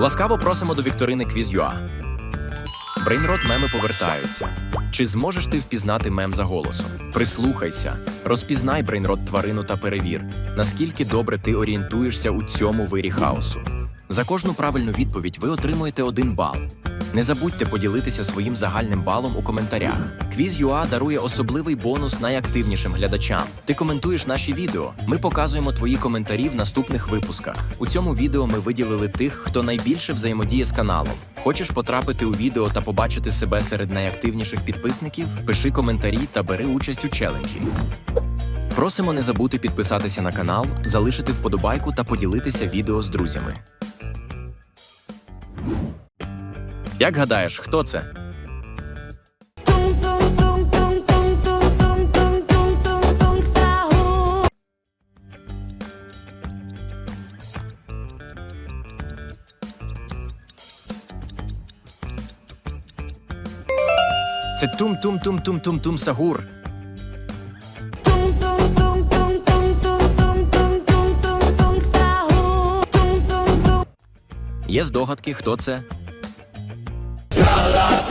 Ласкаво просимо до вікторини Quiz.ua. Брейнрот меми повертаються. Чи зможеш ти впізнати мем за голосом? Прислухайся, розпізнай брейнрот тварину та перевір, наскільки добре ти орієнтуєшся у цьому вирі хаосу. За кожну правильну відповідь ви отримуєте один бал. Не забудьте поділитися своїм загальним балом у коментарях. Quiz.ua дарує особливий бонус найактивнішим глядачам. Ти коментуєш наші відео. Ми показуємо твої коментарі в наступних випусках. У цьому відео ми виділили тих, хто найбільше взаємодіє з каналом. Хочеш потрапити у відео та побачити себе серед найактивніших підписників? Пиши коментарі та бери участь у челенджі. Просимо не забути підписатися на канал, залишити вподобайку та поділитися відео з друзями. Як гадаєш, хто це? Це тум-тум-тум-тум-тум-тум Сагур. Є здогадки, хто це?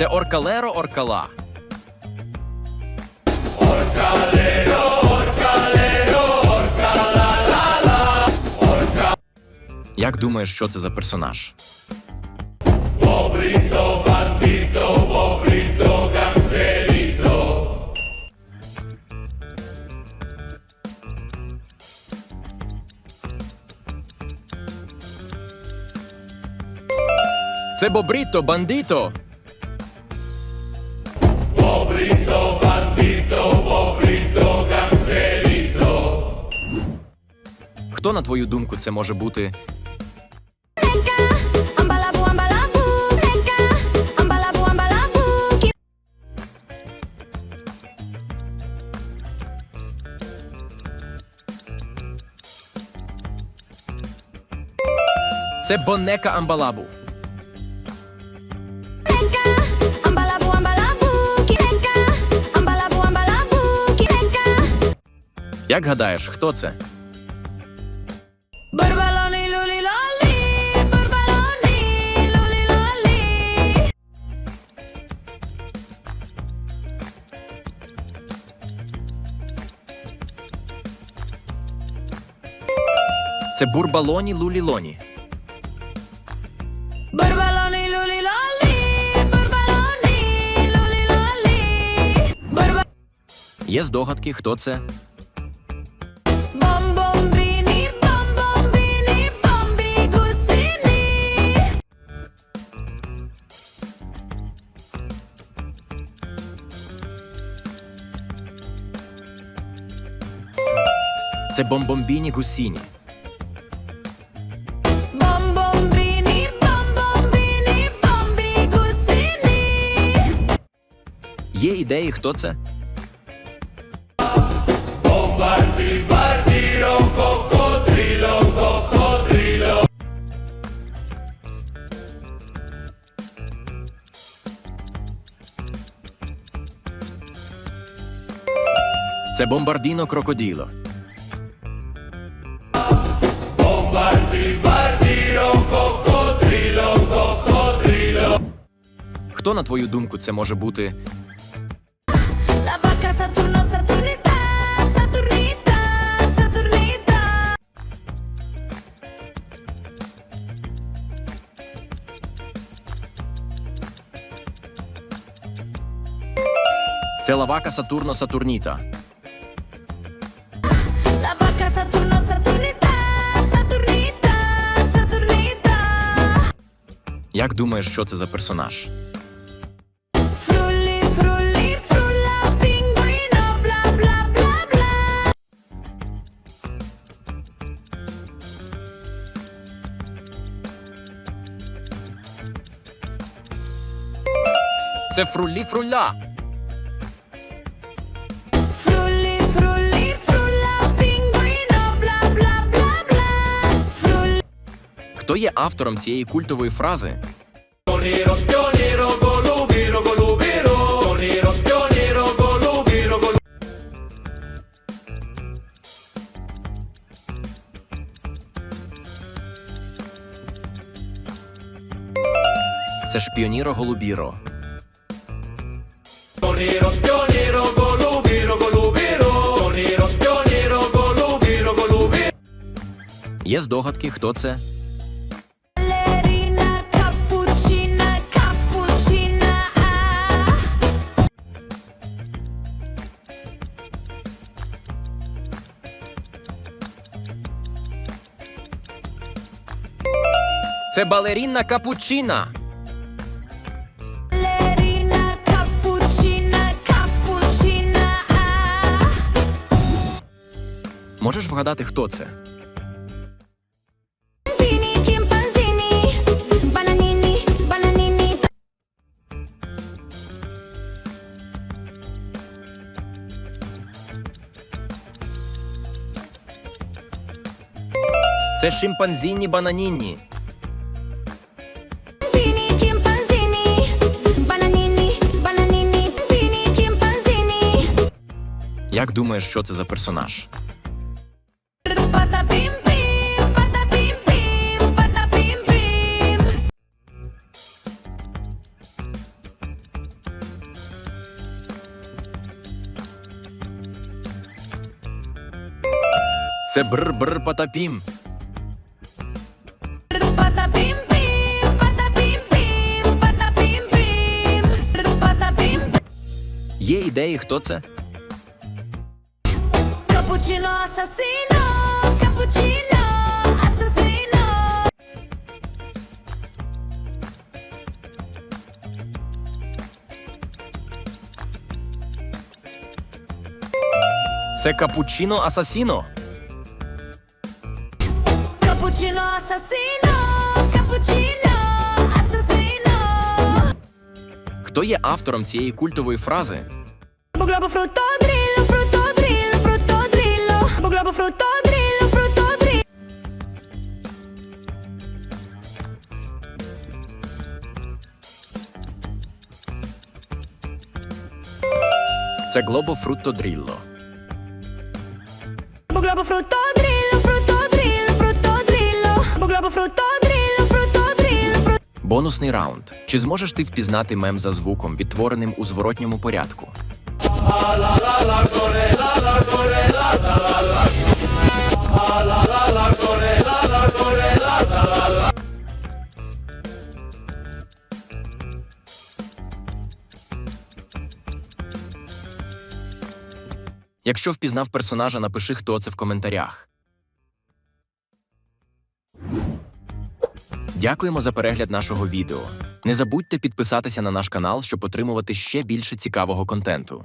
Це оркалеро оркала. Оркалеро, оркалеро, Оркала. Орка... Як думаєш, що це за персонаж? Бобріто, бандіто, бобріто, гангстеріто. Це бобріто, бандіто. Хто, на твою думку, це може бути? Це Бонека Амбалабу. Як гадаєш, хто це? Це бурбалоні лулілоні. Бурбалоні лулілолі, бурбалоні лулілолі. Бурба... Є здогадки, хто це? Бомбомбіні, бомбомбіні, бомбі гусіні. Це бомбомбіні гусіні. Є ідеї, хто це? Це Бомбардіно Крокоділо. Хто, на твою думку, це може бути? Це лавака Сатурно Сатурніта. Лавака Сатурно Сатурніта. Сатурніта. Сатурніта. Як думаєш, що це за персонаж? Фрулі, фрулі, фруля пінгвіно, бла, бла, бла, бла. Це фрулі фруля. Хто є автором цієї культової фрази? Це Голубіро. Spioniero golubiro golubiro Є здогадки, хто це? Це балерінна капучина. Cappuccina, cappuccina. Ah. Можеш вгадати, хто це? Chimpanzini, bananini, bananini. Це шимпанзіні бананінні. Як думаєш, що це за персонаж? Це patapim, pim. Patapim, Є ідеї, хто це? Cappuccino assassino, cappuccino assassino. Це капучино асасіно. Cappuccino assassino, cappuccino assassino. Хто є автором цієї культової фрази? Globo frutto drillo, Globo frutto drillo. Це Глобо Фрутто Дрілло. Globo frutto drillo, frutto drillo, frutto drillo. Globo frutto drillo, frutto drillo, frutto Бонусний раунд. Чи зможеш ти впізнати мем за звуком, відтвореним у зворотньому порядку? Якщо впізнав персонажа, напиши, хто це в коментарях. Дякуємо за перегляд нашого відео. Не забудьте підписатися на наш канал, щоб отримувати ще більше цікавого контенту.